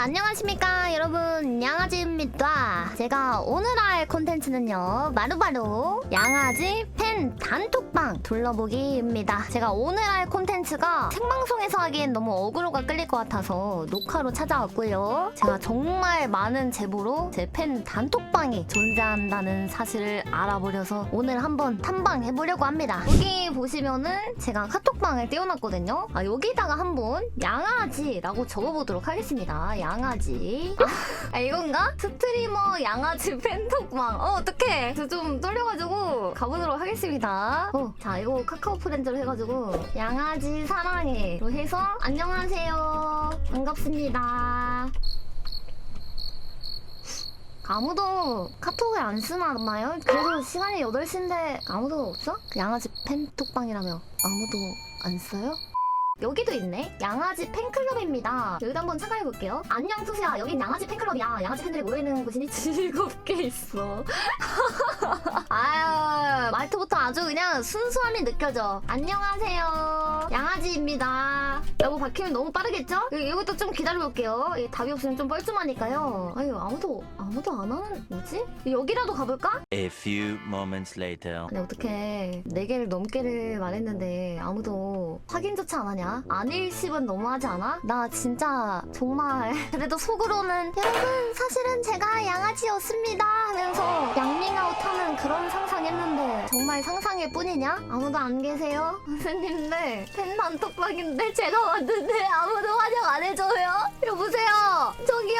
안녕하십니까 여러분. 양아지입니다. 제가 오늘 할 콘텐츠는요 바로바로 양아지 팬 단톡방 둘러보기입니다. 제가 오늘 할 콘텐츠가 생방송에서 하기엔 너무 어그로가 끌릴 것 같아서 녹화로 찾아왔고요. 제가 정말 많은 제보로 제 팬 단톡방이 존재한다는 사실을 알아버려서 오늘 한번 탐방해보려고 합니다. 여기 보시면은 제가 카톡방을 띄워놨거든요. 아, 여기다가 한번 양아지라고 적어보도록 하겠습니다. 양아지. 아 이건가? 스트리머 양아지 팬톡방. 어 어떡해. 저 좀 떨려가지고 가보도록 하겠습니다 어, 자 이거 카카오 프렌즈로 해가지고 양아지 사랑해로 해서 안녕하세요 반갑습니다 아무도 카톡을 안 쓰나봐요? 그래도 시간이 8시인데 아무도 없어? 그 양아지 팬톡방이라며 아무도 안 써요? 여기도 있네. 양아지 팬클럽입니다. 여기도 한번 참가해볼게요. 안녕, 투수야. 여긴 양아지 팬클럽이야. 양아지 팬들이 모이는 곳이니 즐겁게 있어. 아유, 말투부터 아주 그냥 순수함이 느껴져. 안녕하세요. 양아지입니다. 라고 박히면 너무 빠르겠죠? 이- 이것도 좀 기다려볼게요. 이 답이 없으면 좀 뻘쭘하니까요. 아유, 아무도, 아무도 안 하는, 뭐지? 여기라도 가볼까? A few moments later. 아니 어떻게 네 개를 넘게를 말했는데 아무도 확인조차 안 하냐? 안일십은 너무하지 않아? 나 진짜 정말 그래도 속으로는 여러분 사실은 제가 양아지였습니다 하면서 양밍아웃하는 그런 상상했는데 정말 상상일 뿐이냐? 아무도 안 계세요? 선생님들 팬만 톡방인데 제가 왔는데 아무도 환영 안 해줘요? 여보세요? 저기요?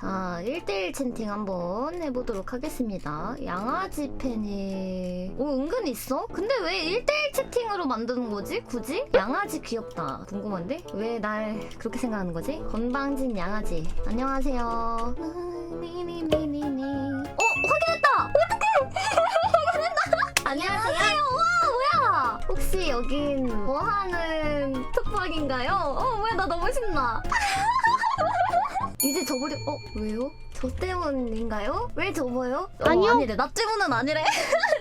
자, 1대1 채팅 한번 해보도록 하겠습니다. 양아지 팬이. 오, 은근 있어? 근데 왜 1대1 채팅으로 만드는 거지? 굳이? 양아지 귀엽다. 궁금한데? 왜 날 그렇게 생각하는 거지? 건방진 양아지. 안녕하세요. 니니니니니. 어, 확인했다! 어떡해! 확인했다! 안녕하세요. 와, 혹시 여긴 뭐 하는 톡방인가요? 어, 뭐야, 나 너무 신나. 이제 접으려 어 왜요? 저 때문인가요? 왜 접어요? 어, 아니요. 아니래 나 때문은 아니래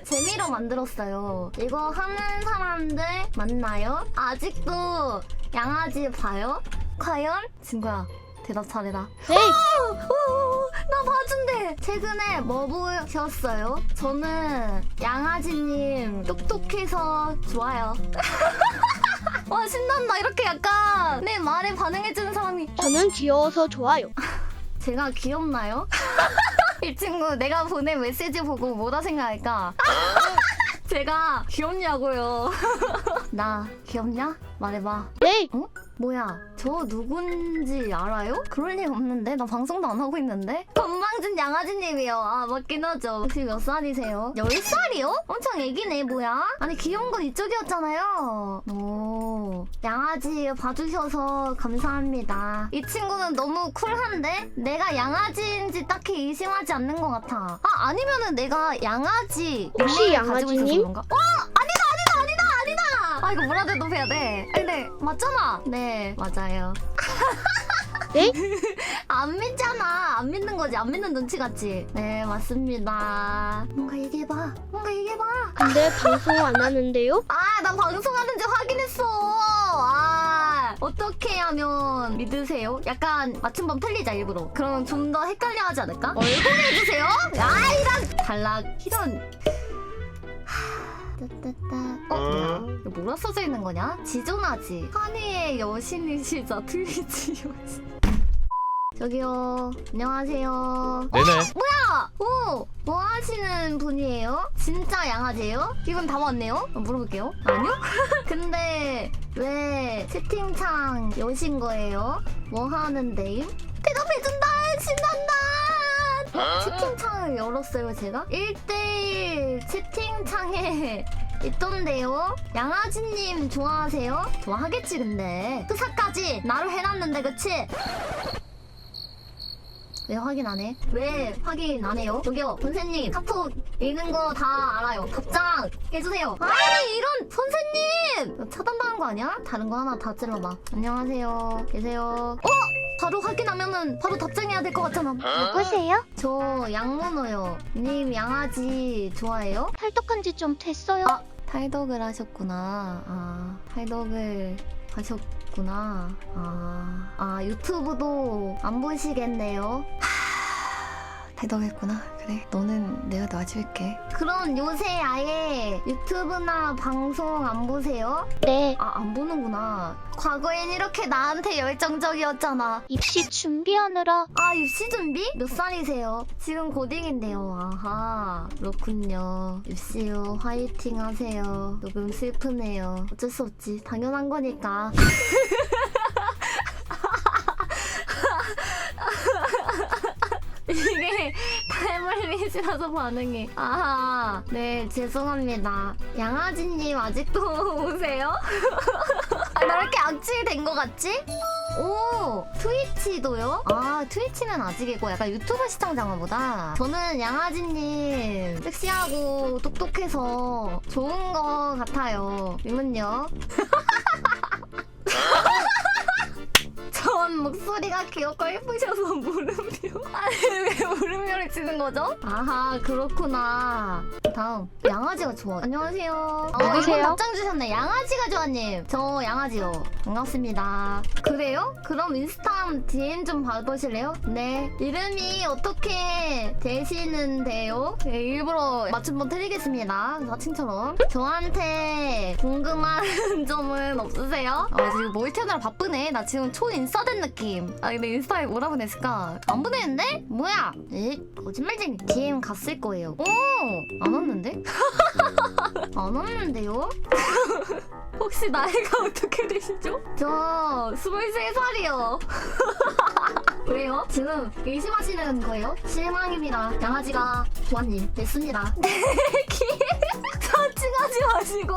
재미로 만들었어요 이거 하는 사람들 맞나요? 아직도 양아지 봐요? 과연? 친구야 대답 잘해라 오, 나 봐준대 최근에 뭐 보셨어요? 저는 양아지님 똑똑해서 좋아요 와 신난다 이렇게 약간 내 말에 반응해주는 사람이 저는 귀여워서 좋아요. 제가 귀엽나요? 이 친구 내가 보낸 메시지 보고 뭐라 생각할까? 제가 귀엽냐고요. 나 귀엽냐? 말해봐. 네, 어? 뭐야? 저 누군지 알아요? 그럴 리 없는데? 나 방송도 안 하고 있는데? 건방진 양아지님이요. 아, 맞긴 하죠. 혹시 몇 살이세요? 10살이요? 엄청 애기네, 뭐야? 아니, 귀여운 건 이쪽이었잖아요. 오, 양아지 봐주셔서 감사합니다. 이 친구는 너무 쿨한데? 내가 양아지인지 딱히 의심하지 않는 것 같아. 아, 아니면은 내가 양아지. 혹시 가지고 있어서 양아지님? 그런가? 어! 아니다, 이거 뭐라 해도 해야 돼. 아니, 네, 맞잖아. 네, 맞아요. 네? 안 믿잖아. 안 믿는 거지. 안 믿는 눈치 같지. 네, 맞습니다. 뭔가 얘기해봐. 뭔가 얘기해봐. 근데 방송 안 하는데요? 아, 나 방송하는지 확인했어. 아, 어떻게 하면 믿으세요? 약간 맞춤법 틀리자, 일부러. 그러면 좀더 헷갈려 하지 않을까? 얼굴 해주세요? 아, 이런. 탈락. 이런. 따따따. 어, 뭐야? 이거 뭐라 써져 있는 거냐? 지존하지. 한이의 여신이시자 트위치 여신. 저기요. 안녕하세요. 네네. 아, 오! 뭐 하시는 분이에요? 진짜 양아지예요? 이건 다 왔네요? 어, 물어볼게요. 아니요? 근데 왜 채팅창 여신 거예요? 뭐 하는데요? 대답해준다! 신난다! 채팅창을 열었어요, 제가? 1대1 채팅창에 있던데요? 양아지님 좋아하세요? 좋아하겠지, 근데. 프사까지 나로 해놨는데, 그치? 왜 확인 안 해? 왜 확인 안 해요? 저기요, 선생님, 카톡 읽는 거 다 알아요. 답장 해주세요. 아니, 이런, 선생님! 차단당한 거 아니야? 다른 거 하나 다 찔러봐. 안녕하세요. 계세요. 어? 바로 확인하면은 바로 답장해야 될 것 같잖아. 누구세요? 저 양문호요. 님 양아지 좋아해요? 탈덕한 지 좀 됐어요. 아, 탈덕을 하셨구나. 아, 탈덕을 하셨구나. 아, 아 유튜브도 안 보시겠네요. 하, 탈덕했구나. 그래, 너는 내가 놔줄게. 그럼 요새 아예 유튜브나 방송 안 보세요? 네. 아, 안 보는구나. 과거엔 이렇게 나한테 열정적이었잖아. 입시 준비하느라 아, 입시 준비? 몇 살이세요? 지금 고딩인데요. 아하, 그렇군요. 입시요, 화이팅 하세요. 조금 슬프네요. 어쩔 수 없지. 당연한 거니까. 이게 타이머리시라서 반응이. 아하, 네, 죄송합니다. 양아지님 아직도 오세요? 아, 나왜 이렇게 악질 된 거 같지? 오 트위치도요? 아 트위치는 아직이고 약간 유튜브 시청자인가 보다 저는 양아지님 섹시하고 똑똑해서 좋은 거 같아요 님은요? 전 목소리가 귀엽고 예쁘셔서 물음표. 아니 왜 물음표를 치는 거죠? 아하 그렇구나. 다음 양아지가 좋아. 안녕하세요. 어, 누구세요? 이분 답장 주셨네. 양아지가 좋아님. 저 양아지요. 반갑습니다. 그래요? 그럼 인스타 DM 좀 받으실래요? 네. 이름이 어떻게 되시는데요? 네, 일부러 맞춤법 드리겠습니다. 사칭처럼. 저한테 궁금한 점은 없으세요? 아 지금 모이트느라 바쁘네. 나 지금 초 인싸 된 느낌 아 근데 인스타에 뭐라 보냈을까? 안 보냈는데? 뭐야? 에? 거짓말쟁이 DM 갔을 거예요 오! 안 왔는데? 안 왔는데요? 혹시 나이가 어떻게 되시죠? 저 23살이요 왜요? 지금 의심하시는 거예요? 실망입니다 양아지가 조아님 됐습니다 네 사칭하지 마시고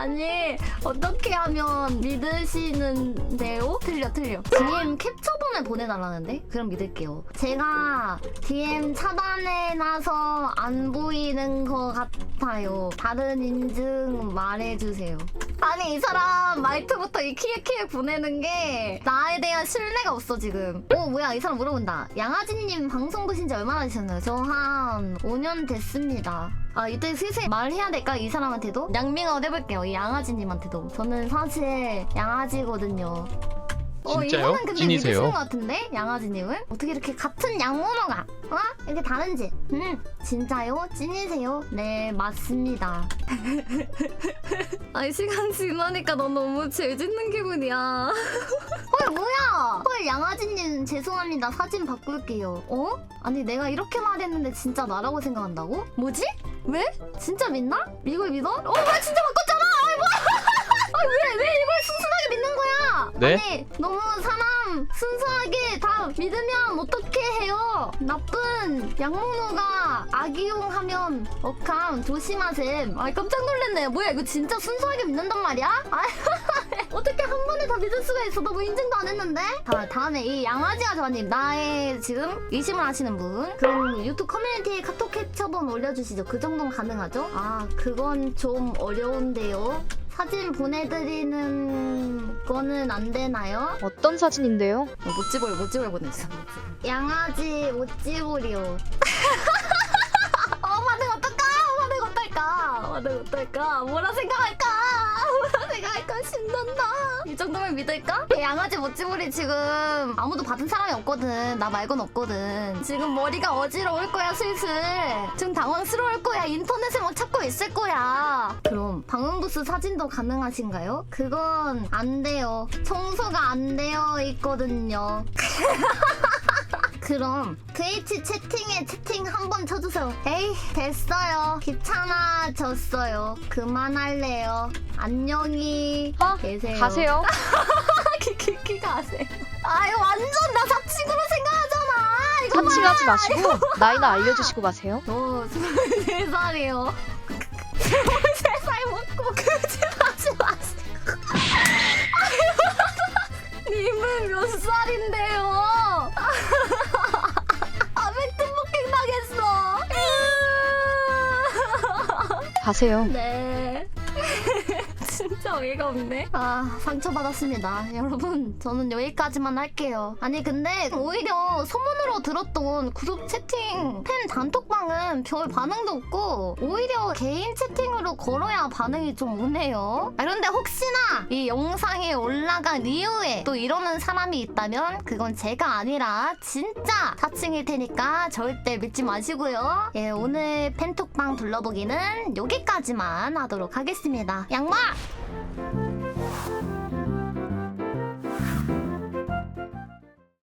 아니 어떻게 하면 믿으시는데요? 틀려 틀려 DM 캡처 본을 보내달라는데? 그럼 믿을게요. 제가 DM 차단해놔서 안 보이는 것 같아요. 다른 인증 말해주세요. 아니 이 사람 말투부터 이 키에 키에 보내는 게 나에 대한 신뢰가 없어 지금. 오 뭐야 이 사람 물어본다. 양아지님 방송 보신 지 얼마나 되셨나요? 저 한 5년 됐습니다. 아 이때 슬슬 말해야 될까 이 사람한테도? 양밍아웃 해볼게요 이 양아지님한테도. 저는 사실 양아지거든요 어, 진짜요? 이거는 근데? 믿으시는 것 같은데 양아지님은 어떻게 이렇게 같은 양모노가 어? 이렇게 다른지 음 진짜요? 찐이세요? 네 맞습니다 아니 시간 지나니까 너 너무 죄 짓는 기분이야 헐 뭐야 헐 양아지님 죄송합니다 사진 바꿀게요 어? 아니 내가 이렇게 말했는데 진짜 나라고 생각한다고? 뭐지? 왜? 진짜 믿나? 이걸 믿어? 어 뭐야 진짜 바꿨잖아 아이 뭐야 아니 왜, 왜 이걸 거야 네? 아니 너무 사람 순수하게 다 믿으면 어떻게 해요. 나쁜 양모노가 악이용하면 억함 조심하셈. 아이 깜짝 놀랐네. 뭐야 이거 진짜 순수하게 믿는단 말이야? 아 어떻게 한 번에 다 믿을 수가 있어? 너뭐 인증도 안 했는데? 다, 다음에 이 양아지가 저님. 나의 지금 의심을 하시는 분. 그럼 유튜브 커뮤니티에 카톡 캡처본 올려주시죠. 그 정도는 가능하죠? 아 그건 좀 어려운데요 사진 보내드리는 거는 안 되나요? 어떤 사진인데요? 못집을 못집을 보냈어. 양아지 못집을이요. 반응 어떨까? 뭐라 생각할까? 뭐라 생각할까? 신난다. 이 정도면 믿을까? 양아지 못집을이 지금 아무도 받은 사람이 없거든. 나 말곤 없거든. 지금 머리가 어지러울 거야 슬슬. 지금 당황스러울 거야. 인터넷에 막 찾고 있을 거야. 그럼 방음부스 사진도 가능하신가요? 그건 안 돼요. 청소가 안 되어 있거든요. 그럼 트위치 채팅에 채팅 한 번 쳐주세요. 에이 됐어요. 귀찮아졌어요. 그만할래요. 안녕히 어? 계세요. 가세요. 키키키 가세요. 아 이거 완전 나 사칭으로 생각하잖아. 이거 사칭하지 마시고 나이나 알려주시고 가세요. 저 23살이요. 23살 먹고 그짓하지 마시고. 님은 몇 살인데요? 가세요. 네. 진짜 어이가 없네. 아, 상처받았습니다. 여러분, 저는 여기까지만 할게요. 아니, 근데 오히려 소문으로 들었던 그룹 채팅 팬 단톡방은 별 반응도 없고, 오히려 개인 채팅으로 걸어야 반응이 좀 오네요. 아, 그런데 혹시나 이 영상에 올라간 이후에 또 이러는 사람이 있다면, 그건 제가 아니라 진짜 사칭일 테니까 절대 믿지 마시고요. 예, 오늘 팬톡방 둘러보기는 여기까지만 하도록 하겠습니다. 양마! Thank you.